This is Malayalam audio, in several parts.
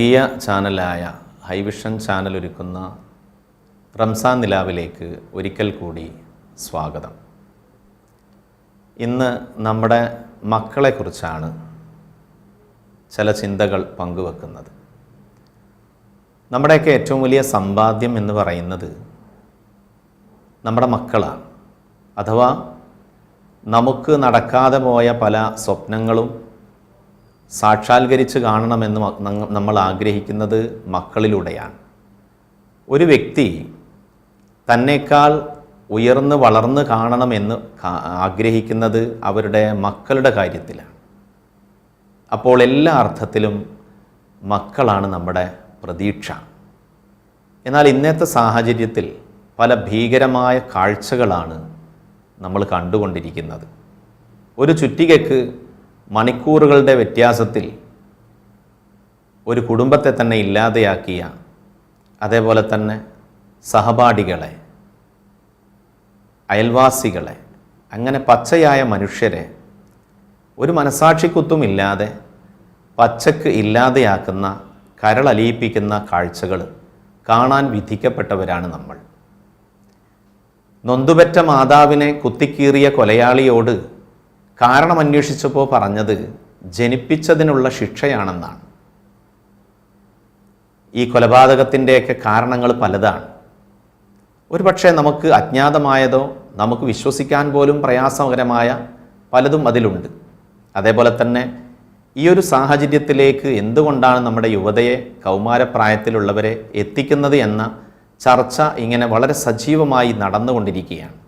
ജനകീയ ചാനലായ ഹൈവിഷൻ ചാനൽ ഒരുക്കുന്ന റംസാൻ നിലാവിലേക്ക് ഒരിക്കൽ കൂടി സ്വാഗതം. ഇന്ന് നമ്മുടെ മക്കളെക്കുറിച്ചാണ് ചില ചിന്തകൾ പങ്കുവെക്കുന്നത്. നമ്മുടെയൊക്കെ ഏറ്റവും വലിയ സമ്പാദ്യം എന്ന് പറയുന്നത് നമ്മുടെ മക്കളാണ്. അഥവാ നമുക്ക് നടക്കാതെ പോയ പല സ്വപ്നങ്ങളും സാക്ഷാത്കരിച്ച് കാണണമെന്ന് നമ്മൾ ആഗ്രഹിക്കുന്നത് മക്കളിലൂടെയാണ്. ഒരു വ്യക്തി തന്നേക്കാൾ ഉയർന്ന് വളർന്ന് കാണണമെന്ന് ആഗ്രഹിക്കുന്നത് അവരുടെ മക്കളുടെ കാര്യത്തിലാണ്. അപ്പോൾ എല്ലാ അർത്ഥത്തിലും മക്കളാണ് നമ്മുടെ പ്രതീക്ഷ. എന്നാൽ ഇന്നത്തെ സാഹചര്യത്തിൽ പല ഭീകരമായ കാഴ്ചകളാണ് നമ്മൾ കണ്ടുകൊണ്ടിരിക്കുന്നത്. ഒരു ചുറ്റികയ്ക്ക് മണിക്കൂറുകളുടെ വ്യത്യാസത്തിൽ ഒരു കുടുംബത്തെ തന്നെ ഇല്ലാതെയാക്കിയ അതേപോലെ തന്നെ സഹപാഠികളെ അയൽവാസികളെ അങ്ങനെ പച്ചയായ മനുഷ്യരെ ഒരു മനസാക്ഷിക്കുത്തുമില്ലാതെ പച്ചക്ക് ഇല്ലാതെയാക്കുന്ന കരളലിയിപ്പിക്കുന്ന കാഴ്ചകൾ കാണാൻ വിധിക്കപ്പെട്ടവരാണ് നമ്മൾ. നൊന്തുപെറ്റ മാതാവിനെ കുത്തിക്കീറിയ കൊലയാളിയോട് കാരണമന്വേഷിച്ചപ്പോൾ പറഞ്ഞത് ജനിപ്പിച്ചതിനുള്ള ശിക്ഷയാണെന്നാണ്. ഈ കൊലപാതകത്തിന്റെയൊക്കെ കാരണങ്ങൾ പലതാണ്. ഒരു പക്ഷേ നമുക്ക് അജ്ഞാതമായതോ നമുക്ക് വിശ്വസിക്കാൻ പോലും പ്രയാസകരമായ പലതും അതിലുണ്ട്. അതേപോലെ തന്നെ ഈ ഒരു സാഹചര്യത്തിലേക്ക് എന്തുകൊണ്ടാണ് നമ്മുടെ യുവതയെ കൗമാരപ്രായത്തിലുള്ളവരെ എത്തിക്കുന്നത് എന്ന ചർച്ച ഇങ്ങനെ വളരെ സജീവമായി നടന്നുകൊണ്ടിരിക്കുകയാണ്.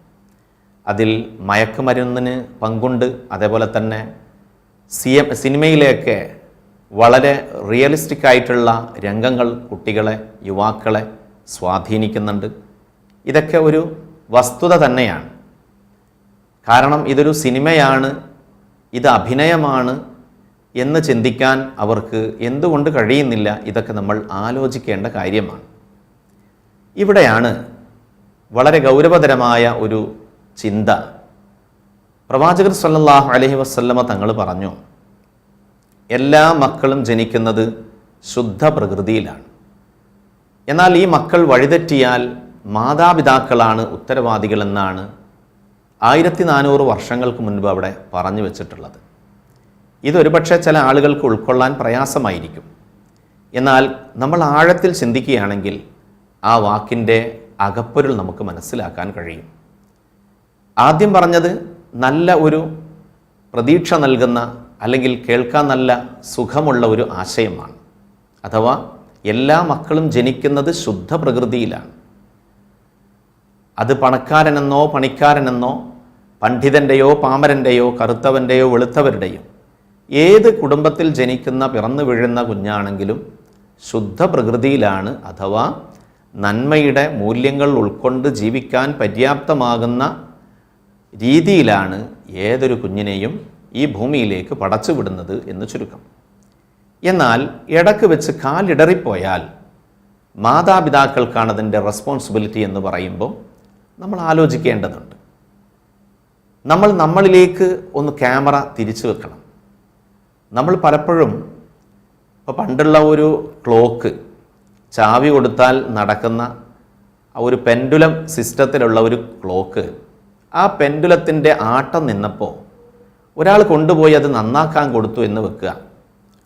അതിൽ മയക്കുമരുന്നിന് പങ്കുണ്ട്. അതേപോലെ തന്നെ സി സിനിമയിലെയൊക്കെ വളരെ റിയലിസ്റ്റിക് ആയിട്ടുള്ള രംഗങ്ങൾ കുട്ടികളെ യുവാക്കളെ സ്വാധീനിക്കുന്നുണ്ട്. ഇതൊക്കെ ഒരു വസ്തുത തന്നെയാണ്. കാരണം ഇതൊരു സിനിമയാണ് ഇത് അഭിനയമാണ് എന്ന് ചിന്തിക്കാൻ അവർക്ക് എന്തുകൊണ്ട് കഴിയുന്നില്ല? ഇതൊക്കെ നമ്മൾ ആലോചിക്കേണ്ട കാര്യമാണ്. ഇവിടെയാണ് വളരെ ഗൗരവതരമായ ഒരു ചിന്ത. പ്രവാചകർ സല്ലാഹു അലഹി വസല്ലമ തങ്ങൾ പറഞ്ഞു എല്ലാ മക്കളും ജനിക്കുന്നത് ശുദ്ധ പ്രകൃതിയിലാണ്. എന്നാൽ ഈ മക്കൾ വഴിതെറ്റിയാൽ മാതാപിതാക്കളാണ് ഉത്തരവാദികളെന്നാണ് ആയിരത്തി നാനൂറ് വർഷങ്ങൾക്ക് മുൻപ് അവിടെ പറഞ്ഞു വെച്ചിട്ടുള്ളത്. ഇതൊരുപക്ഷെ ചില ആളുകൾക്ക് ഉൾക്കൊള്ളാൻ പ്രയാസമായിരിക്കും. എന്നാൽ നമ്മൾ ആഴത്തിൽ ചിന്തിക്കുകയാണെങ്കിൽ ആ വാക്കിന്റെ അകപ്പൊരുൾ നമുക്ക് മനസ്സിലാക്കാൻ കഴിയും. ആദ്യം പറഞ്ഞത് നല്ല ഒരു പ്രതീക്ഷ നൽകുന്ന അല്ലെങ്കിൽ കേൾക്കാൻ നല്ല സുഖമുള്ള ഒരു ആശയമാണ്. അഥവാ എല്ലാ മക്കളും ജനിക്കുന്നത് ശുദ്ധ പ്രകൃതിയിലാണ്. അത് പണക്കാരനെന്നോ പണിക്കാരനെന്നോ പണ്ഡിതന്റെയോ പാമരന്റെയോ കറുത്തവന്റെയോ വെളുത്തവരുടെയോ ഏത് കുടുംബത്തിൽ ജനിക്കുന്ന പിറന്നു വീഴുന്ന കുഞ്ഞാണെങ്കിലും ശുദ്ധ പ്രകൃതിയിലാണ് അഥവാ നന്മയുടെ മൂല്യങ്ങൾ ഉൾക്കൊണ്ട് ജീവിക്കാൻ പര്യാപ്തമാകുന്ന രീതിയിലാണ് ഏതൊരു കുഞ്ഞിനെയും ഈ ഭൂമിയിലേക്ക് പടച്ചുവിടുന്നത് എന്ന് ചുരുക്കം. എന്നാൽ ഇടയ്ക്ക് വെച്ച് കാലിടറിപ്പോയാൽ മാതാപിതാക്കൾക്കാണ് അതിന്റെ റെസ്പോൺസിബിലിറ്റി എന്ന് പറയുമ്പോൾ നമ്മൾ ആലോചിക്കേണ്ടതുണ്ട്. നമ്മൾ നമ്മളിലേക്ക് ഒന്ന് ക്യാമറ തിരിച്ചു വെക്കണം. നമ്മൾ പലപ്പോഴും ഇപ്പോൾ പണ്ടുള്ള ഒരു ക്ലോക്ക് ചാവി കൊടുത്താൽ നടക്കുന്ന ആ ഒരു പെൻഡുലം സിസ്റ്റത്തിലുള്ള ഒരു ക്ലോക്ക് ആ പെൻഡുലത്തിന്റെ ആട്ടം നിന്നപ്പോൾ ഒരാൾ കൊണ്ടുപോയി അത് നന്നാക്കാൻ കൊടുത്തു എന്ന് വെക്കുക.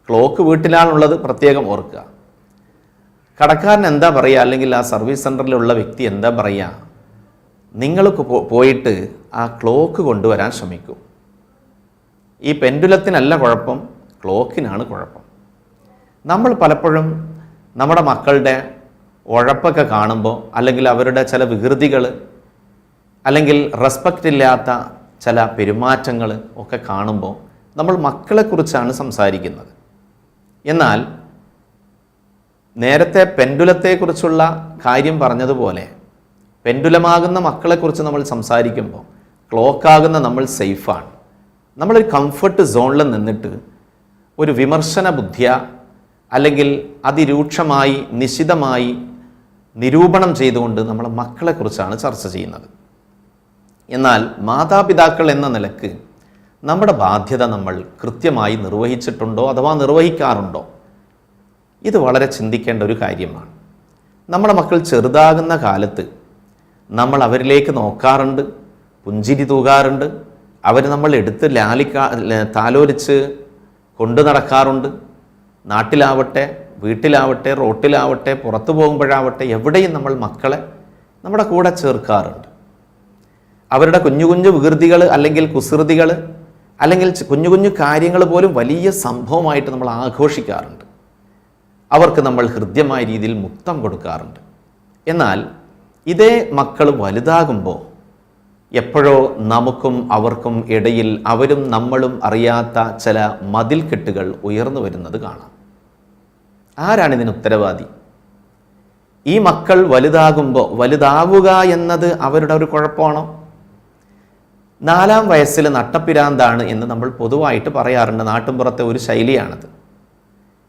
ക്ലോക്ക് വീട്ടിലാണുള്ളത് പ്രത്യേകം ഓർക്കുക. കടക്കാരൻ എന്താ പറയുക? അല്ലെങ്കിൽ ആ സർവീസ് സെന്ററിലുള്ള വ്യക്തി എന്താ പറയുക? നിങ്ങൾ പോയിട്ട് ആ ക്ലോക്ക് കൊണ്ടുവരാൻ ശ്രമിക്കൂ. ഈ പെൻഡുലത്തിനല്ല കുഴപ്പം ക്ലോക്കിനാണ് കുഴപ്പം. നമ്മൾ പലപ്പോഴും നമ്മുടെ മക്കളുടെ ഉഴപ്പൊക്കെ കാണുമ്പോൾ അല്ലെങ്കിൽ അവരുടെ ചില വികൃതികൾ അല്ലെങ്കിൽ റെസ്പെക്റ്റ് ഇല്ലാത്ത ചില പെരുമാറ്റങ്ങൾ ഒക്കെ കാണുമ്പോൾ നമ്മൾ മക്കളെക്കുറിച്ചാണ് സംസാരിക്കുന്നത്. എന്നാൽ നേരത്തെ പെൻഡുലത്തെക്കുറിച്ചുള്ള കാര്യം പറഞ്ഞതുപോലെ പെൻഡുലമാകുന്ന മക്കളെക്കുറിച്ച് നമ്മൾ സംസാരിക്കുമ്പോൾ ക്ലോക്കാകുന്ന നമ്മൾ സേഫാണ് നമ്മളൊരു കംഫർട്ട് സോണിൽ നിന്നിട്ട് ഒരു വിമർശന ബുദ്ധിയ അല്ലെങ്കിൽ അതിരൂക്ഷമായി നിശിതമായി നിരൂപണം ചെയ്തുകൊണ്ട് നമ്മൾ മക്കളെക്കുറിച്ചാണ് ചർച്ച ചെയ്യുന്നത്. എന്നാൽ മാതാപിതാക്കൾ എന്ന നിലയ്ക്ക് നമ്മുടെ ബാധ്യത നമ്മൾ കൃത്യമായി നിർവഹിച്ചിട്ടുണ്ടോ അഥവാ നിർവഹിക്കാറുണ്ടോ? ഇത് വളരെ ചിന്തിക്കേണ്ട ഒരു കാര്യമാണ്. നമ്മുടെ മക്കൾ ചെറുതാകുന്ന കാലത്ത് നമ്മൾ അവരിലേക്ക് നോക്കാറുണ്ട് പുഞ്ചിരി തൂകാറുണ്ട് അവർ നമ്മൾ എടുത്ത് ലാലിക്കാ താലോലിച്ച് കൊണ്ടു നടക്കാറുണ്ട്. നാട്ടിലാവട്ടെ വീട്ടിലാവട്ടെ റോട്ടിലാവട്ടെ പുറത്തു പോകുമ്പോഴാവട്ടെ എവിടെയും നമ്മൾ മക്കളെ നമ്മുടെ കൂടെ ചേർക്കാറുണ്ട്. അവരുടെ കുഞ്ഞു കുഞ്ഞു വികൃതികൾ അല്ലെങ്കിൽ കുസൃതികൾ അല്ലെങ്കിൽ കുഞ്ഞു കുഞ്ഞു കാര്യങ്ങൾ പോലും വലിയ സംഭവമായിട്ട് നമ്മൾ ആഘോഷിക്കാറുണ്ട്. അവർക്ക് നമ്മൾ ഹൃദ്യമായ രീതിയിൽ മുക്തം കൊടുക്കാറുണ്ട്. എന്നാൽ ഇതേ മക്കൾ വലുതാകുമ്പോൾ എപ്പോഴോ നമുക്കും അവർക്കും ഇടയിൽ അവരും നമ്മളും അറിയാത്ത ചില മതിൽക്കെട്ടുകൾ ഉയർന്നു വരുന്നത് കാണാം. ആരാണ് ഇതിന് ഉത്തരവാദി? ഈ മക്കൾ വലുതാകുമ്പോൾ വലുതാവുക എന്നത് അവരുടെ ഒരു കുഴപ്പമാണോ? നാലാം വയസ്സിൽ നട്ടപ്പിരാന്താണ് എന്ന് നമ്മൾ പൊതുവായിട്ട് പറയാറുണ്ട്. നാട്ടിൻപുറത്തെ ഒരു ശൈലിയാണത്.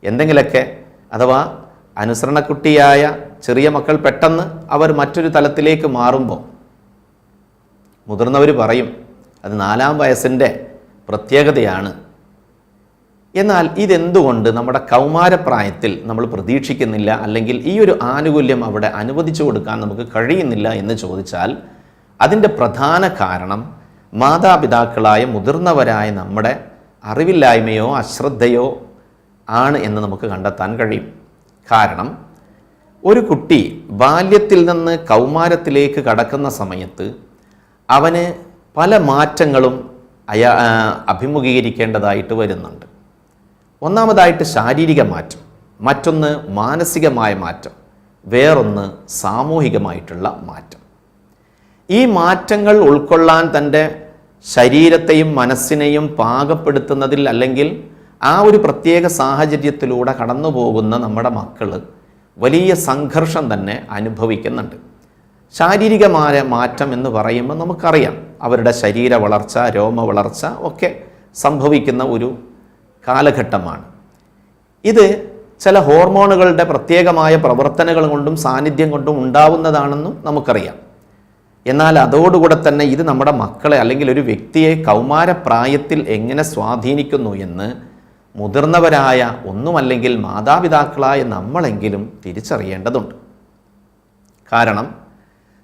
എന്തെങ്കിലൊക്കെ അഥവാ അനുസരണക്കുട്ടിയായ ചെറിയ മക്കൾ പെട്ടെന്ന് അവർ മറ്റൊരു തലത്തിലേക്ക് മാറുമ്പോൾ മുതിർന്നവർ പറയും അത് നാലാം വയസ്സിന്റെ പ്രത്യേകതയാണ്. എന്നാൽ ഇതെന്തുകൊണ്ട് നമ്മുടെ കൗമാരപ്രായത്തിൽ നമ്മൾ പ്രതീക്ഷിക്കുന്നില്ല? അല്ലെങ്കിൽ ഈ ഒരു ആനുകൂല്യം അവിടെ അനുവദിച്ചു കൊടുക്കാൻ നമുക്ക് കഴിയുന്നില്ല എന്ന് ചോദിച്ചാൽ അതിന്റെ പ്രധാന കാരണം മാതാപിതാക്കളായ മുതിർന്നവരായ നമ്മുടെ അറിവില്ലായ്മയോ അശ്രദ്ധയോ ആണ് എന്ന് നമുക്ക് കണ്ടെത്താൻ കഴിയും. കാരണം ഒരു കുട്ടി ബാല്യത്തിൽ നിന്ന് കൗമാരത്തിലേക്ക് കടക്കുന്ന സമയത്ത് അവന് പല മാറ്റങ്ങളും അയാ അഭിമുഖീകരിക്കേണ്ടതായിട്ട് വരുന്നുണ്ട്. ഒന്നാമതായിട്ട് ശാരീരിക മാറ്റം മറ്റൊന്ന് മാനസികമായ മാറ്റം വേറൊന്ന് സാമൂഹികമായിട്ടുള്ള മാറ്റം. ഈ മാറ്റങ്ങൾ ഉൾക്കൊള്ളാൻ തന്റെ ശരീരത്തെയും മനസ്സിനെയും പാകപ്പെടുത്തുന്നതിൽ അല്ലെങ്കിൽ ആ ഒരു പ്രത്യേക സാഹചര്യത്തിലൂടെ കടന്നു പോകുന്ന നമ്മുടെ മക്കൾ വലിയ സംഘർഷം തന്നെ അനുഭവിക്കുന്നുണ്ട്. ശാരീരികമായ മാറ്റം എന്ന് പറയുമ്പോൾ നമുക്കറിയാം അവരുടെ ശരീര വളർച്ച രോമ വളർച്ച ഒക്കെ സംഭവിക്കുന്ന ഒരു കാലഘട്ടമാണ്. ഇത് ചില ഹോർമോണുകളുടെ പ്രത്യേകമായ പ്രവർത്തനങ്ങൾ കൊണ്ടും സാന്നിധ്യം കൊണ്ടും ഉണ്ടാവുന്നതാണെന്നും നമുക്കറിയാം. എന്നാൽ അതോടുകൂടെ തന്നെ ഇത് നമ്മുടെ മക്കളെ അല്ലെങ്കിൽ ഒരു വ്യക്തിയെ കൗമാരപ്രായത്തിൽ എങ്ങനെ സ്വാധീനിക്കുന്നു എന്ന് മുതിർന്നവരായ ഒന്നുമല്ലെങ്കിൽ മാതാപിതാക്കളായ നമ്മളെങ്കിലും തിരിച്ചറിയേണ്ടതുണ്ട്. കാരണം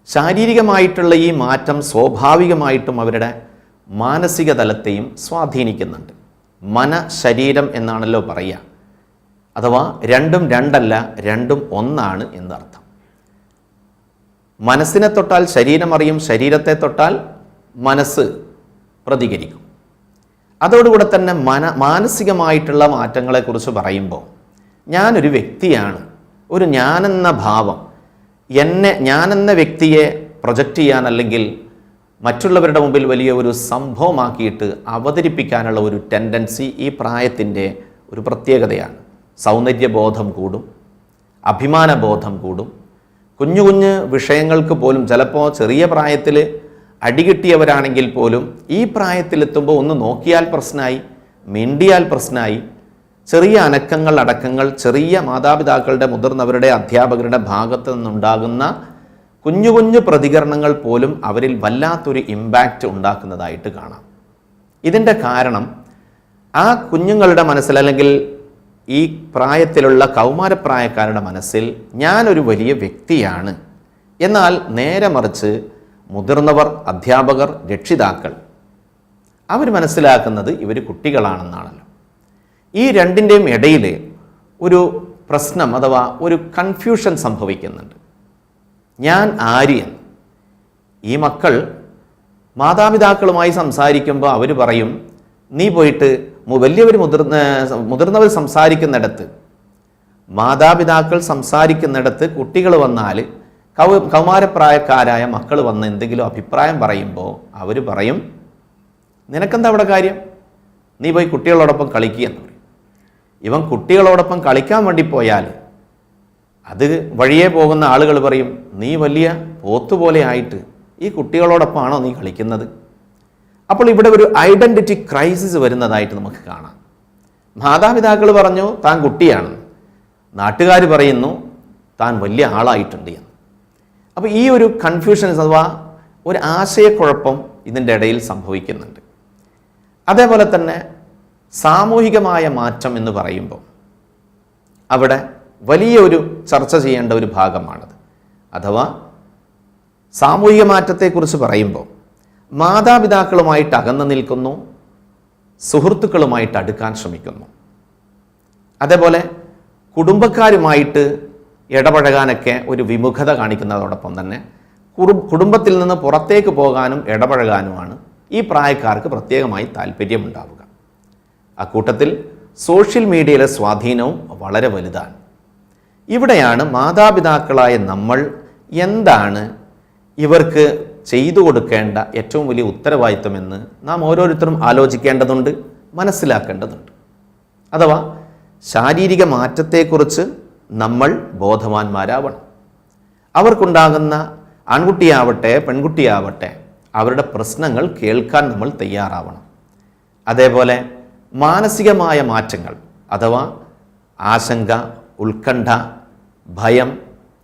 ശാരീരികമായിട്ടുള്ള ഈ മാറ്റം സ്വാഭാവികമായിട്ടും അവരുടെ മാനസിക തലത്തെയും സ്വാധീനിക്കുന്നുണ്ട്. മന ശരീരം എന്നാണല്ലോ പറയുക. അഥവാ രണ്ടും രണ്ടല്ല രണ്ടും ഒന്നാണ് എന്നർത്ഥം. മനസ്സിനെ തൊട്ടാൽ ശരീരമറിയും ശരീരത്തെ തൊട്ടാൽ മനസ്സ് പ്രതികരിക്കും. അതോടുകൂടെ തന്നെ മന മാനസികമായിട്ടുള്ള മാറ്റങ്ങളെക്കുറിച്ച് പറയുമ്പോൾ ഞാനൊരു വ്യക്തിയാണ്. ഒരു ഞാനെന്ന ഭാവം എന്നെ ഞാനെന്ന വ്യക്തിയെ പ്രൊജക്റ്റ് ചെയ്യാൻ അല്ലെങ്കിൽ മറ്റുള്ളവരുടെ മുമ്പിൽ വലിയ ഒരു സംഭവമാക്കിയിട്ട് അവതരിപ്പിക്കാനുള്ള ഒരു ടെൻഡൻസി ഈ പ്രായത്തിന്റെ ഒരു പ്രത്യേകതയാണ്. സൗന്ദര്യബോധം കൂടും അഭിമാനബോധം കൂടും കുഞ്ഞു കുഞ്ഞ് വിഷയങ്ങൾക്ക് പോലും ചിലപ്പോൾ ചെറിയ പ്രായത്തിൽ അടികിട്ടിയവരാണെങ്കിൽ പോലും ഈ പ്രായത്തിലെത്തുമ്പോൾ ഒന്ന് നോക്കിയാൽ പ്രശ്നമായി മിണ്ടിയാൽ പ്രശ്നമായി. ചെറിയ അനക്കങ്ങൾ അടക്കങ്ങൾ ചെറിയ മാതാപിതാക്കളുടെ മുതിർന്നവരുടെ അധ്യാപകരുടെ ഭാഗത്തു നിന്നുണ്ടാകുന്ന കുഞ്ഞു കുഞ്ഞു പ്രതികരണങ്ങൾ പോലും അവരിൽ വല്ലാത്തൊരു ഇമ്പാക്റ്റ് ഉണ്ടാക്കുന്നതായിട്ട് കാണാം. ഇതിന്റെ കാരണം ആ കുഞ്ഞുങ്ങളുടെ മനസ്സിൽ അല്ലെങ്കിൽ ഈ പ്രായത്തിലുള്ള കൗമാരപ്രായക്കാരുടെ മനസ്സിൽ ഞാനൊരു വലിയ വ്യക്തിയാണ്. എന്നാൽ നേരെ മറിച്ച് മുതിർന്നവർ അധ്യാപകർ രക്ഷിതാക്കൾ അവർ മനസ്സിലാക്കുന്നത് ഇവർ കുട്ടികളാണെന്നാണല്ലോ. ഈ രണ്ടിന്റെയും ഇടയിൽ ഒരു പ്രശ്നം അഥവാ ഒരു കൺഫ്യൂഷൻ സംഭവിക്കുന്നുണ്ട്. ഞാൻ ആര്യൻ. ഈ മക്കൾ മാതാപിതാക്കളുമായി സംസാരിക്കുമ്പോൾ അവർ പറയും നീ പോയിട്ട് വലിയവർ മുതിർന്ന മുതിർന്നവർ സംസാരിക്കുന്നിടത്ത് മാതാപിതാക്കൾ സംസാരിക്കുന്നിടത്ത് കുട്ടികൾ വന്നാൽ കൗ കൗമാരപ്രായക്കാരായ മക്കൾ വന്ന് എന്തെങ്കിലും അഭിപ്രായം പറയുമ്പോൾ അവർ പറയും നിനക്കെന്താ അവിടെ കാര്യം? നീ പോയി കുട്ടികളോടൊപ്പം കളിക്കുക എന്ന് പറയും. ഇവൻ കുട്ടികളോടൊപ്പം കളിക്കാൻ വേണ്ടി പോയാൽ അത് വഴിയേ പോകുന്ന ആളുകൾ പറയും നീ വലിയ പോത്തുപോലെ ആയിട്ട് ഈ കുട്ടികളോടൊപ്പമാണോ നീ കളിക്കുന്നത്? അപ്പോൾ ഇവിടെ ഒരു ഐഡന്റിറ്റി ക്രൈസിസ് വരുന്നതായിട്ട് നമുക്ക് കാണാം. മാതാപിതാക്കൾ പറഞ്ഞു താൻ കുട്ടിയാണ് നാട്ടുകാർ പറയുന്നു താൻ വലിയ ആളായിട്ടുണ്ട് എന്ന്. അപ്പോൾ ഈ ഒരു കൺഫ്യൂഷൻസ് അഥവാ ഒരു ആശയക്കുഴപ്പം ഇതിന്റെ ഇടയിൽ സംഭവിക്കുന്നുണ്ട്. അതേപോലെ തന്നെ സാമൂഹികമായ മാറ്റം എന്ന് പറയുമ്പോൾ അവിടെ വലിയ ഒരു ചർച്ച ചെയ്യേണ്ട ഒരു ഭാഗമാണത്. അഥവാ സാമൂഹിക മാറ്റത്തെക്കുറിച്ച് പറയുമ്പോൾ മാതാപിതാക്കളുമായിട്ട് അകന്നു നിൽക്കുന്നു സുഹൃത്തുക്കളുമായിട്ട് അടുക്കാൻ ശ്രമിക്കുന്നു. അതേപോലെ കുടുംബക്കാരുമായിട്ട് ഇടപഴകാനൊക്കെ ഒരു വിമുഖത കാണിക്കുന്നതോടൊപ്പം തന്നെ കുടുംബത്തിൽ നിന്ന് പുറത്തേക്ക് പോകാനും ഇടപഴകാനുമാണ് ഈ പ്രായക്കാർക്ക് പ്രത്യേകമായി താല്പര്യമുണ്ടാവുക അക്കൂട്ടത്തിൽ സോഷ്യൽ മീഡിയയിലെ സ്വാധീനവും വളരെ വലുതാണ്. ഇവിടെയാണ് മാതാപിതാക്കളായ നമ്മൾ എന്താണ് ഇവർക്ക് ചെയ്തു കൊടുക്കേണ്ട ഏറ്റവും വലിയ ഉത്തരവാദിത്വമെന്ന് നാം ഓരോരുത്തരും ആലോചിക്കേണ്ടതുണ്ട് മനസ്സിലാക്കേണ്ടതുണ്ട്. അഥവാ ശാരീരിക മാറ്റത്തെക്കുറിച്ച് നമ്മൾ ബോധവാന്മാരാവണം. അവർക്കുണ്ടാകുന്ന ആൺകുട്ടിയാവട്ടെ പെൺകുട്ടിയാവട്ടെ അവരുടെ പ്രശ്നങ്ങൾ കേൾക്കാൻ നമ്മൾ തയ്യാറാവണം. അതേപോലെ മാനസികമായ മാറ്റങ്ങൾ അഥവാ ആശങ്ക ഉത്കണ്ഠ ഭയം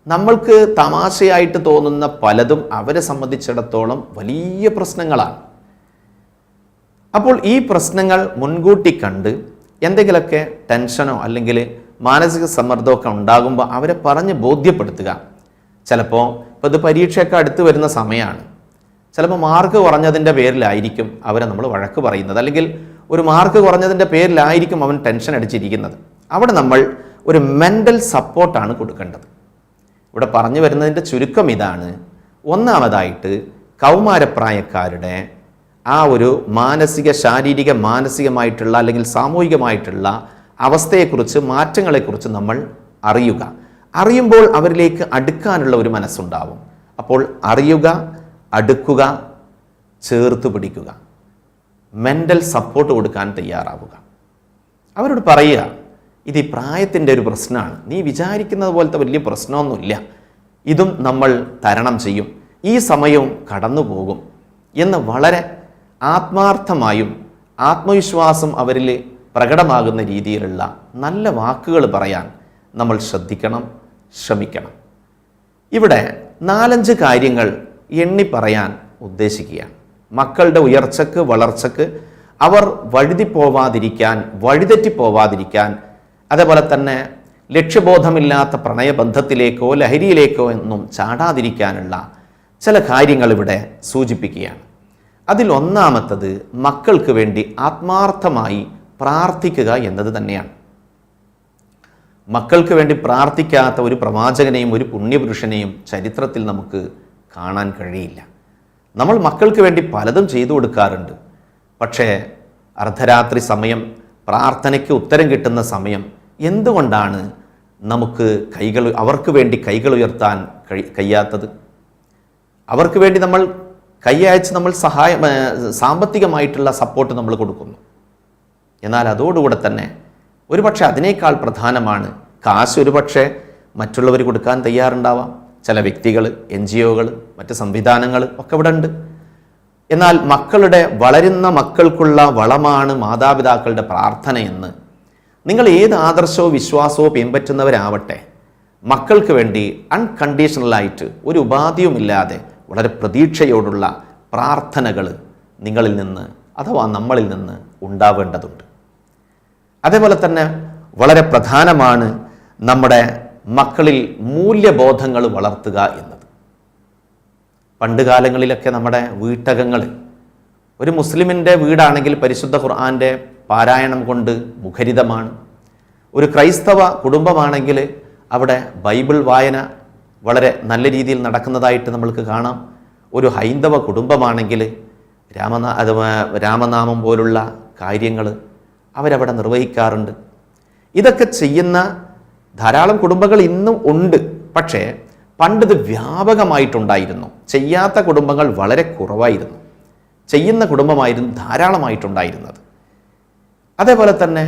നമ്മൾക്ക് തമാശയായിട്ട് തോന്നുന്ന പലതും അവരെ സംബന്ധിച്ചിടത്തോളം വലിയ പ്രശ്നങ്ങളാണ്. അപ്പോൾ ഈ പ്രശ്നങ്ങൾ മുൻകൂട്ടി കണ്ട് എന്തെങ്കിലുമൊക്കെ ടെൻഷനോ അല്ലെങ്കിൽ മാനസിക സമ്മർദ്ദമൊക്കെ ഉണ്ടാകുമ്പോൾ അവരെ പറഞ്ഞ് ബോധ്യപ്പെടുത്തുക. ചിലപ്പോൾ ഇപ്പോൾ ഇത് പരീക്ഷയൊക്കെ അടുത്ത് വരുന്ന സമയമാണ്. ചിലപ്പോൾ മാർക്ക് കുറഞ്ഞതിന്റെ പേരിലായിരിക്കും അവരെ നമ്മൾ വഴക്ക് പറയുന്നത്. അല്ലെങ്കിൽ ഒരു മാർക്ക് കുറഞ്ഞതിന്റെ പേരിലായിരിക്കും അവൻ ടെൻഷൻ അടിച്ചിരിക്കുന്നത്. അവിടെ നമ്മൾ ഒരു മെന്റൽ സപ്പോർട്ടാണ് കൊടുക്കേണ്ടത്. ഇവിടെ പറഞ്ഞു വരുന്നതിന്റെ ചുരുക്കം ഇതാണ്. ഒന്നാമതായിട്ട് കൗമാരപ്രായക്കാരുടെ ആ ഒരു മാനസിക ശാരീരിക മാനസികമായിട്ടുള്ള അല്ലെങ്കിൽ സാമൂഹികമായിട്ടുള്ള അവസ്ഥയെക്കുറിച്ച് മാറ്റങ്ങളെക്കുറിച്ച് നമ്മൾ അറിയുക. അറിയുമ്പോൾ അവരിലേക്ക് അടുക്കാനുള്ള ഒരു മനസ്സുണ്ടാവും. അപ്പോൾ അറിയുക അടുക്കുക ചേർത്ത് പിടിക്കുക. മെന്റൽ സപ്പോർട്ട് കൊടുക്കാൻ തയ്യാറാവുക. അവരോട് പറയുക ഇത് ഈ പ്രായത്തിന്റെ ഒരു പ്രശ്നമാണ്. നീ വിചാരിക്കുന്നത് പോലത്തെ വലിയ പ്രശ്നമൊന്നുമില്ല. ഇതും നമ്മൾ തരണം ചെയ്യും. ഈ സമയവും കടന്നു പോകും എന്ന് വളരെ ആത്മാർത്ഥമായും ആത്മവിശ്വാസം അവരിൽ പ്രകടമാകുന്ന രീതിയിലുള്ള നല്ല വാക്കുകൾ പറയാൻ നമ്മൾ ശ്രദ്ധിക്കണം ശ്രമിക്കണം. ഇവിടെ നാലഞ്ച് കാര്യങ്ങൾ എണ്ണി പറയാൻ ഉദ്ദേശിക്കുകയാണ്. മക്കളുടെ ഉയർച്ചക്ക് വളർച്ചക്ക് അവർ വഴുതി പോവാതിരിക്കാൻ വഴിതെറ്റി പോവാതിരിക്കാൻ അതേപോലെ തന്നെ ലക്ഷ്യബോധമില്ലാത്ത പ്രണയബന്ധത്തിലേക്കോ ലഹരിയിലേക്കോ എന്നും ചാടാതിരിക്കാനുള്ള ചില കാര്യങ്ങൾ ഇവിടെ സൂചിപ്പിക്കുകയാണ്. അതിൽ ഒന്നാമത്തത് മക്കൾക്ക് വേണ്ടി ആത്മാർത്ഥമായി പ്രാർത്ഥിക്കുക എന്നത് തന്നെയാണ്. മക്കൾക്ക് വേണ്ടി പ്രാർത്ഥിക്കാത്ത ഒരു പ്രവാചകനെയും ഒരു പുണ്യപുരുഷനെയും ചരിത്രത്തിൽ നമുക്ക് കാണാൻ കഴിയില്ല. നമ്മൾ മക്കൾക്ക് വേണ്ടി പലതും ചെയ്തു കൊടുക്കാറുണ്ട്. പക്ഷേ അർദ്ധരാത്രി സമയം പ്രാർത്ഥനയ്ക്ക് ഉത്തരം കിട്ടുന്ന സമയം എന്തുകൊണ്ടാണ് നമുക്ക് കൈകൾ അവർക്ക് വേണ്ടി കൈകൾ ഉയർത്താൻ കഴി കഴിയാത്തത്? അവർക്ക് വേണ്ടി നമ്മൾ കൈ അയച്ച് നമ്മൾ സഹായം സാമ്പത്തികമായിട്ടുള്ള സപ്പോർട്ട് നമ്മൾ കൊടുക്കുന്നു. എന്നാൽ അതോടുകൂടെ തന്നെ ഒരുപക്ഷെ അതിനേക്കാൾ പ്രധാനമാണ് കാശ് ഒരുപക്ഷെ മറ്റുള്ളവർ കൊടുക്കാൻ തയ്യാറുണ്ടാവാം. ചില വ്യക്തികൾ എൻ ജി ഒകൾ മറ്റ് സംവിധാനങ്ങൾ ഒക്കെ ഇവിടെ ഉണ്ട്. എന്നാൽ മക്കളുടെ വളരുന്ന മക്കൾക്കുള്ള വളമാണ് മാതാപിതാക്കളുടെ പ്രാർത്ഥനയെന്ന് നിങ്ങൾ ഏത് ആദർശവും വിശ്വാസവും പിൻപറ്റുന്നവരാവട്ടെ മക്കൾക്ക് വേണ്ടി അൺകണ്ടീഷണലായിട്ട് ഒരു ഉപാധിയുമില്ലാതെ വളരെ പ്രതീക്ഷയോടുള്ള പ്രാർത്ഥനകൾ നിങ്ങളിൽ നിന്ന് അഥവാ നമ്മളിൽ നിന്ന് ഉണ്ടാവേണ്ടതുണ്ട്. അതേപോലെ തന്നെ വളരെ പ്രധാനമാണ് നമ്മുടെ മക്കളിൽ മൂല്യബോധങ്ങൾ വളർത്തുക എന്നത്. പണ്ട് കാലങ്ങളിലൊക്കെ നമ്മുടെ വീട്ടകങ്ങൾ ഒരു മുസ്ലിമിന്റെ വീടാണെങ്കിൽ പരിശുദ്ധ ഖുർആന്റെ പാരായണം കൊണ്ട് മുഖരിതമാണ്. ഒരു ക്രൈസ്തവ കുടുംബമാണെങ്കിൽ അവിടെ ബൈബിൾ വായന വളരെ നല്ല രീതിയിൽ നടക്കുന്നതായിട്ട് നമ്മൾക്ക് കാണാം. ഒരു ഹൈന്ദവ കുടുംബമാണെങ്കിൽ രാമനാ രാമനാമം പോലുള്ള കാര്യങ്ങൾ അവരവിടെ നിർവഹിക്കാറുണ്ട്. ഇതൊക്കെ ചെയ്യുന്ന ധാരാളം കുടുംബങ്ങൾ ഇന്നും ഉണ്ട്. പക്ഷേ പണ്ടിത് വ്യാപകമായിട്ടുണ്ടായിരുന്നു. ചെയ്യാത്ത കുടുംബങ്ങൾ വളരെ കുറവായിരുന്നു. ചെയ്യുന്ന കുടുംബമായിരുന്നു ധാരാളമായിട്ടുണ്ടായിരുന്നത്. അതേപോലെ തന്നെ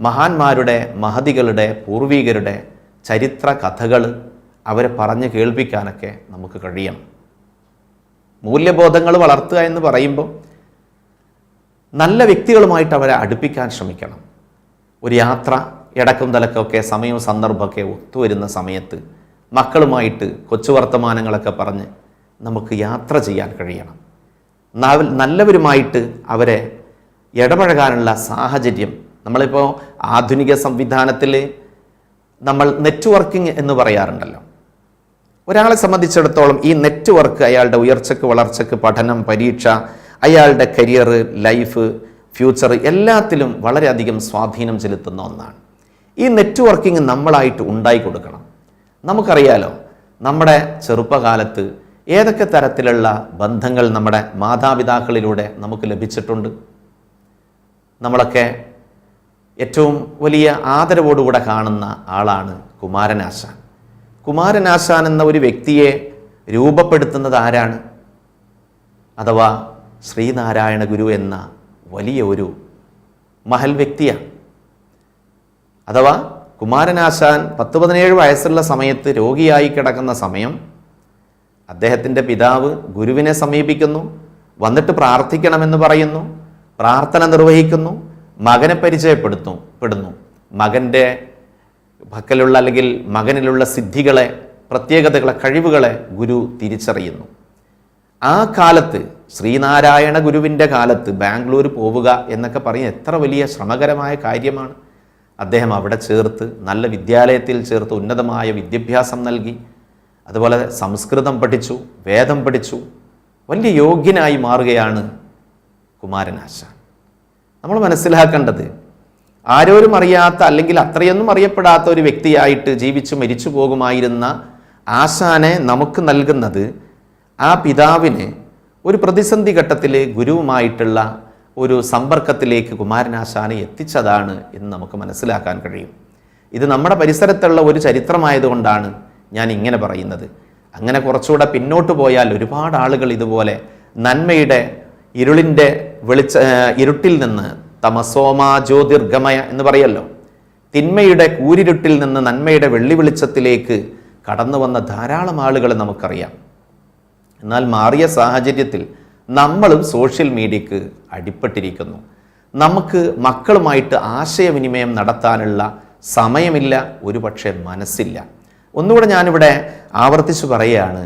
മഹാന്മാരുടെ മഹതികളുടെ പൂർവികരുടെ ചരിത്ര കഥകൾ അവരെ പറഞ്ഞ് കേൾപ്പിക്കാനൊക്കെ നമുക്ക് കഴിയണം. മൂല്യബോധങ്ങൾ വളർത്തുക എന്ന് പറയുമ്പോൾ നല്ല വ്യക്തികളുമായിട്ട് അവരെ അടുപ്പിക്കാൻ ശ്രമിക്കണം. ഒരു യാത്ര ഇടക്കും തലക്കൊക്കെ സമയവും സന്ദർഭമൊക്കെ ഒത്തുവരുന്ന സമയത്ത് മക്കളുമായിട്ട് കൊച്ചു വർത്തമാനങ്ങളൊക്കെ പറഞ്ഞ് നമുക്ക് യാത്ര ചെയ്യാൻ കഴിയണം. നല്ലവരുമായിട്ട് അവരെ ഇടപഴകാനുള്ള സാഹചര്യം. നമ്മളിപ്പോൾ ആധുനിക സംവിധാനത്തിൽ നമ്മൾ നെറ്റ്വർക്കിംഗ് എന്ന് പറയാറുണ്ടല്ലോ. ഒരാളെ സംബന്ധിച്ചിടത്തോളം ഈ നെറ്റ്വർക്ക് അയാളുടെ ഉയർച്ചയ്ക്ക് വളർച്ചയ്ക്ക് പഠനം പരീക്ഷ അയാളുടെ കരിയർ ലൈഫ് ഫ്യൂച്ചർ എല്ലാത്തിലും വളരെയധികം സ്വാധീനം ചെലുത്തുന്ന ഒന്നാണ്. ഈ നെറ്റ്വർക്കിംഗ് നമ്മളായിട്ട് ഉണ്ടായി കൊടുക്കണം. നമുക്കറിയാലോ നമ്മുടെ ചെറുപ്പകാലത്ത് ഏതൊക്കെ തരത്തിലുള്ള ബന്ധങ്ങൾ നമ്മുടെ മാതാപിതാക്കളിലൂടെ നമുക്ക് ലഭിച്ചിട്ടുണ്ട്? നമ്മളൊക്കെ ഏറ്റവും വലിയ ആദരവോടുകൂടെ കാണുന്ന ആളാണ് കുമാരനാശാൻ കുമാരനാശാൻ എന്ന ഒരു വ്യക്തിയെ രൂപപ്പെടുത്തുന്നത് ആരാണ്? അഥവാ ശ്രീനാരായണ ഗുരു എന്ന വലിയ ഒരു മഹൽ വ്യക്തിയാണ്. അഥവാ കുമാരനാശാൻ പത്ത് പതിനേഴ് വയസ്സുള്ള സമയത്ത് രോഗിയായി കിടക്കുന്ന സമയം അദ്ദേഹത്തിന്റെ പിതാവ് ഗുരുവിനെ സമീപിക്കുന്നു വന്നിട്ട് പ്രാർത്ഥിക്കണമെന്ന് പറയുന്നു പ്രാർത്ഥന നിർവഹിക്കുന്നു മകനെ പരിചയപ്പെടുത്തുന്നു പെടുന്നു. മകന്റെ പക്കലുള്ള അല്ലെങ്കിൽ മകനിലുള്ള സിദ്ധികളെ പ്രത്യേകതകളെ കഴിവുകളെ ഗുരു തിരിച്ചറിയുന്നു. ആ കാലത്ത് ശ്രീനാരായണ ഗുരുവിന്റെ കാലത്ത് ബാംഗ്ലൂർ പോവുക എന്നൊക്കെ പറഞ്ഞ് എത്ര വലിയ ശ്രമകരമായ കാര്യമാണ്. അദ്ദേഹം അവിടെ ചേർത്ത് നല്ല വിദ്യാലയത്തിൽ ചേർത്ത് ഉന്നതമായ വിദ്യാഭ്യാസം നൽകി. അതുപോലെ സംസ്കൃതം പഠിച്ചു വേദം പഠിച്ചു. വലിയ യോഗ്യനായി മാറുകയാണ് കുമാരനാശാൻ നമ്മൾ മനസ്സിലാക്കേണ്ടത് ആരോരും അറിയാത്ത അല്ലെങ്കിൽ അത്രയൊന്നും അറിയപ്പെടാത്ത ഒരു വ്യക്തിയായിട്ട് ജീവിച്ചു മരിച്ചു പോകുമായിരുന്ന ആശാനെ നമുക്ക് നൽകുന്നത് ആ പിതാവിന് ഒരു പ്രതിസന്ധി ഘട്ടത്തിൽ ഗുരുവുമായിട്ടുള്ള ഒരു സമ്പർക്കത്തിലേക്ക് കുമാരനാശാനെ എത്തിച്ചതാണ് എന്ന് നമുക്ക് മനസ്സിലാക്കാൻ കഴിയും. ഇത് നമ്മുടെ പരിസരത്തുള്ള ഒരു ചരിത്രമായതുകൊണ്ടാണ് ഞാൻ ഇങ്ങനെ പറയുന്നത്. അങ്ങനെ കുറച്ചുകൂടെ പിന്നോട്ട് പോയാൽ ഒരുപാട് ആളുകൾ ഇതുപോലെ നന്മയുടെ ഇരുളിന്റെ വെളിച്ച ഇരുട്ടിൽ നിന്ന് തമസോമാ ജ്യോതിർഗമയ എന്ന് പറയല്ലോ. തിന്മയുടെ കൂരിരുട്ടിൽ നിന്ന് നന്മയുടെ വെള്ളി വെളിച്ചത്തിലേക്ക് കടന്നു വന്ന ധാരാളം ആളുകളെ നമുക്കറിയാം. എന്നാൽ മാറിയ സാഹചര്യത്തിൽ നമ്മളും സോഷ്യൽ മീഡിയക്ക് അടിപ്പെട്ടിരിക്കുന്നു. നമുക്ക് മക്കളുമായിട്ട് ആശയവിനിമയം നടത്താനുള്ള സമയമില്ല ഒരുപക്ഷെ മനസ്സില്ല. ഒന്നുകൂടെ ഞാനിവിടെ ആവർത്തിച്ചു പറയുകയാണ്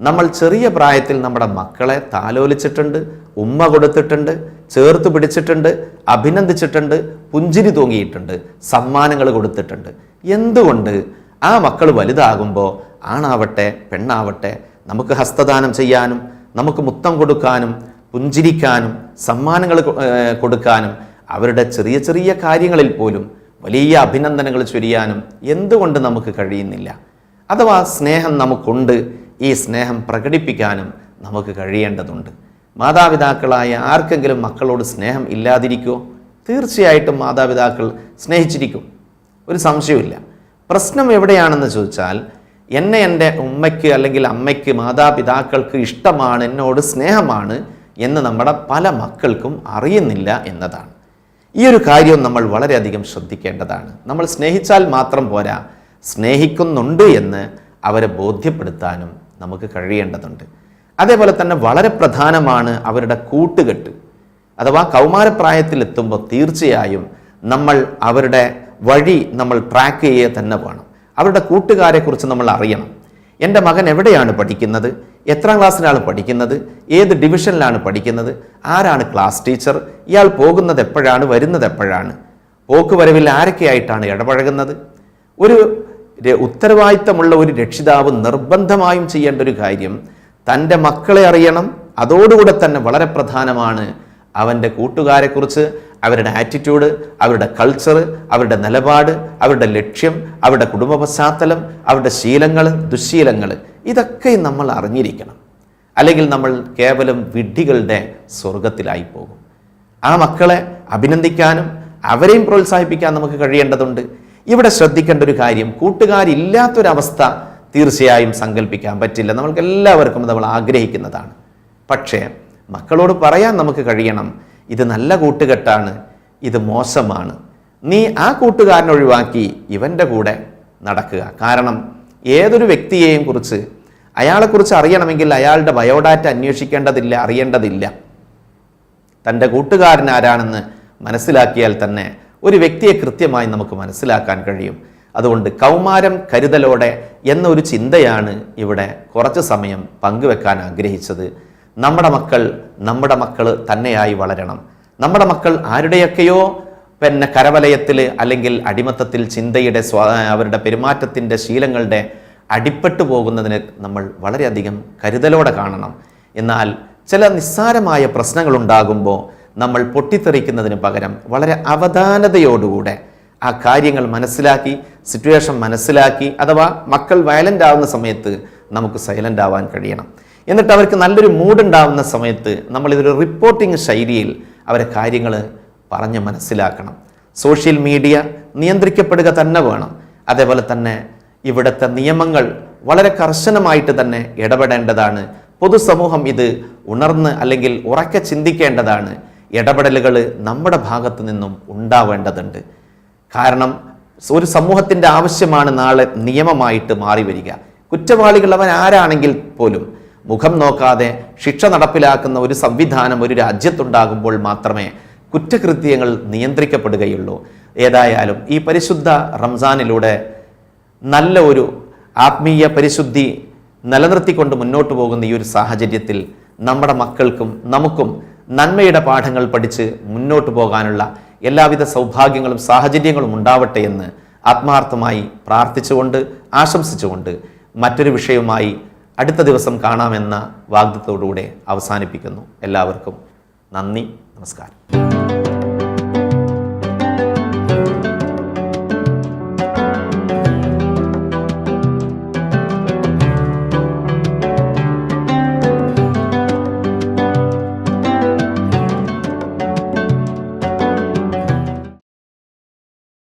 നമ്മൾ ചെറിയ പ്രായത്തിൽ നമ്മുടെ മക്കളെ താലോലിച്ചിട്ടുണ്ട് ഉമ്മ കൊടുത്തിട്ടുണ്ട് ചേർത്ത് പിടിച്ചിട്ടുണ്ട് അഭിനന്ദിച്ചിട്ടുണ്ട് പുഞ്ചിരി തൂങ്ങിയിട്ടുണ്ട് സമ്മാനങ്ങൾ കൊടുത്തിട്ടുണ്ട്. എന്തുകൊണ്ട് ആ മക്കൾ വലുതാകുമ്പോൾ ആണാവട്ടെ പെണ്ണാവട്ടെ നമുക്ക് ഹസ്തദാനം ചെയ്യാനും നമുക്ക് മുത്തം കൊടുക്കാനും പുഞ്ചിരിക്കാനും സമ്മാനങ്ങൾ കൊടുക്കാനും അവരുടെ ചെറിയ ചെറിയ കാര്യങ്ങളിൽ പോലും വലിയ അഭിനന്ദനങ്ങൾ ചൊരിയാനും എന്തുകൊണ്ട് നമുക്ക് കഴിയുന്നില്ല? അഥവാ സ്നേഹം നമുക്കുണ്ട് ഈ സ്നേഹം പ്രകടിപ്പിക്കാനും നമുക്ക് കഴിയേണ്ടതുണ്ട്. മാതാപിതാക്കളായ ആർക്കെങ്കിലും മക്കളോട് സ്നേഹം ഇല്ലാതിരിക്കുമോ തീർച്ചയായിട്ടും മാതാപിതാക്കൾ സ്നേഹിച്ചിരിക്കും. ഒരു സംശയവുമില്ല. പ്രശ്നം എവിടെയാണെന്ന് ചോദിച്ചാൽ എന്നെ എന്റെ ഉമ്മയ്ക്ക് അല്ലെങ്കിൽ അമ്മയ്ക്ക് മാതാപിതാക്കൾക്ക് ഇഷ്ടമാണ് എന്നോട് സ്നേഹമാണ് എന്ന് നമ്മുടെ പല മക്കൾക്കും അറിയുന്നില്ല എന്നതാണ്. ഈ ഒരു കാര്യം നമ്മൾ വളരെയധികം ശ്രദ്ധിക്കേണ്ടതാണ്. നമ്മൾ സ്നേഹിച്ചാൽ മാത്രം പോരാ സ്നേഹിക്കുന്നുണ്ട് എന്ന് അവരെ ബോധ്യപ്പെടുത്താനും നമുക്ക് കഴിയേണ്ടതുണ്ട്. അതേപോലെ തന്നെ വളരെ പ്രധാനമാണ് അവരുടെ കൂട്ടുകെട്ട്. അഥവാ കൗമാരപ്രായത്തിലെത്തുമ്പോൾ തീർച്ചയായും നമ്മൾ അവരുടെ വഴി നമ്മൾ ട്രാക്ക് ചെയ്യുക തന്നെ വേണം. അവരുടെ കൂട്ടുകാരെക്കുറിച്ച് നമ്മൾ അറിയണം. എന്റെ മകൻ എവിടെയാണ് പഠിക്കുന്നത്? എത്രാം ക്ലാസ്സിലാണ് പഠിക്കുന്നത്? ഏത് ഡിവിഷനിലാണ് പഠിക്കുന്നത്? ആരാണ് ക്ലാസ് ടീച്ചർ ഇയാൾ പോകുന്നത് എപ്പോഴാണ്? വരുന്നത് എപ്പോഴാണ്? പോക്ക് പോക്കുവരവിൽ ആരൊക്കെയായിട്ടാണ് ഇടപഴകുന്നത്? ഒരു ഉത്തരവാദിത്തമുള്ള ഒരു രക്ഷിതാവ് നിർബന്ധമായും ചെയ്യേണ്ട ഒരു കാര്യം തന്റെ മക്കളെ അറിയണം. അതോടുകൂടെ തന്നെ വളരെ പ്രധാനമാണ് അവന്റെ കൂട്ടുകാരെക്കുറിച്ച് അവരുടെ ആറ്റിറ്റ്യൂഡ് അവരുടെ കൾച്ചർ അവരുടെ നിലപാട് അവരുടെ ലക്ഷ്യം അവരുടെ കുടുംബ പശ്ചാത്തലം അവരുടെ ശീലങ്ങൾ ദുശീലങ്ങൾ. ഇതൊക്കെ നമ്മൾ അറിഞ്ഞിരിക്കണം. അല്ലെങ്കിൽ നമ്മൾ കേവലം വിഡ്ഢികളുടെ സ്വർഗത്തിലായി പോകും. ആ മക്കളെ അഭിനന്ദിക്കാനും അവരെയും പ്രോത്സാഹിപ്പിക്കാൻ നമുക്ക് കഴിയേണ്ടതുണ്ട്. ഇവിടെ ശ്രദ്ധിക്കേണ്ട ഒരു കാര്യം കൂട്ടുകാരില്ലാത്തൊരവസ്ഥ തീർച്ചയായും സങ്കല്പിക്കാൻ പറ്റില്ല. നമ്മൾക്ക് എല്ലാവർക്കും നമ്മൾ ആഗ്രഹിക്കുന്നതാണ്. പക്ഷേ മക്കളോട് പറയാൻ നമുക്ക് കഴിയണം ഇത് നല്ല കൂട്ടുകെട്ടാണ് ഇത് മോശമാണ്. നീ ആ കൂട്ടുകാരനെ ഒഴിവാക്കി ഇവന്റെ കൂടെ നടക്കുക. കാരണം ഏതൊരു വ്യക്തിയെയും കുറിച്ച് അയാളെക്കുറിച്ച് അറിയണമെങ്കിൽ അയാളുടെ ബയോഡാറ്റ അന്വേഷിക്കേണ്ടതില്ല അറിയേണ്ടതില്ല. തന്റെ കൂട്ടുകാരൻ ആരാണെന്ന് മനസ്സിലാക്കിയാൽ തന്നെ ഒരു വ്യക്തിയെ കൃത്യമായി നമുക്ക് മനസ്സിലാക്കാൻ കഴിയും. അതുകൊണ്ട് കൗമാരം കരുതലോടെ എന്നൊരു ചിന്തയാണ് ഇവിടെ കുറച്ച് സമയം പങ്കുവെക്കാൻ ആഗ്രഹിച്ചത്. നമ്മുടെ മക്കൾ നമ്മുടെ മക്കൾ തന്നെയായി വളരണം. നമ്മുടെ മക്കൾ ആരുടെയൊക്കെയോ പിന്നെ കരവലയത്തിൽ അല്ലെങ്കിൽ അടിമത്തത്തിൽ ചിന്തയുടെ സ്വാ അവരുടെ പെരുമാറ്റത്തിന്റെ ശീലങ്ങളുടെ അടിപ്പെട്ടു പോകുന്നതിന് നമ്മൾ വളരെയധികം കരുതലോടെ കാണണം. എന്നാൽ ചില നിസ്സാരമായ പ്രശ്നങ്ങളുണ്ടാകുമ്പോൾ നമ്മൾ പൊട്ടിത്തെറിക്കുന്നതിന് പകരം വളരെ അവധാനതയോടുകൂടെ ആ കാര്യങ്ങൾ മനസ്സിലാക്കി സിറ്റുവേഷൻ മനസ്സിലാക്കി അഥവാ മക്കൾ വയലന്റ് ആവുന്ന സമയത്ത് നമുക്ക് സൈലന്റ് ആവാൻ കഴിയണം. എന്നിട്ട് അവർക്ക് നല്ലൊരു മൂഡ് ഉണ്ടാവുന്ന സമയത്ത് നമ്മൾ ഇതൊരു റിപ്പോർട്ടിംഗ് ശൈലിയിൽ അവരെ കാര്യങ്ങൾ പറഞ്ഞ് മനസ്സിലാക്കണം. സോഷ്യൽ മീഡിയ നിയന്ത്രിക്കപ്പെടുക തന്നെ വേണം. അതേപോലെ തന്നെ ഇവിടുത്തെ നിയമങ്ങൾ വളരെ കർശനമായിട്ട് തന്നെ ഇടപെടേണ്ടതാണ്. പൊതുസമൂഹം ഇത് ഉണർന്ന് അല്ലെങ്കിൽ ഉറക്കെ ചിന്തിക്കേണ്ടതാണ്. ഇടപെടലുകൾ നമ്മുടെ ഭാഗത്തു നിന്നും ഉണ്ടാവേണ്ടതുണ്ട്. കാരണം ഒരു സമൂഹത്തിന്റെ ആവശ്യമാണ് നാളെ നിയമമായിട്ട് മാറി വരിക. കുറ്റവാളികൾ അവൻ ആരാണെങ്കിൽ പോലും മുഖം നോക്കാതെ ശിക്ഷ നടപ്പിലാക്കുന്ന ഒരു സംവിധാനം ഒരു രാജ്യത്തുണ്ടാകുമ്പോൾ മാത്രമേ കുറ്റകൃത്യങ്ങൾ നിയന്ത്രിക്കപ്പെടുകയുള്ളൂ. ഏതായാലും ഈ പരിശുദ്ധ റംസാനിലൂടെ നല്ല ഒരു ആത്മീയ പരിശുദ്ധി നിലനിർത്തിക്കൊണ്ട് മുന്നോട്ട് പോകുന്ന ഈ ഒരു സാഹചര്യത്തിൽ നമ്മുടെ മക്കൾക്കും നമുക്കും നന്മയുടെ പാഠങ്ങൾ പഠിച്ച് മുന്നോട്ട് പോകാനുള്ള എല്ലാവിധ സൗഭാഗ്യങ്ങളും സാഹചര്യങ്ങളും ഉണ്ടാവട്ടെ എന്ന് ആത്മാർത്ഥമായി പ്രാർത്ഥിച്ചുകൊണ്ട് ആശംസിച്ചുകൊണ്ട് മറ്റൊരു വിഷയവുമായി അടുത്ത ദിവസം കാണാമെന്ന വാഗ്ദത്തോടുകൂടെ അവസാനിപ്പിക്കുന്നു. എല്ലാവർക്കും നന്ദി നമസ്കാരം.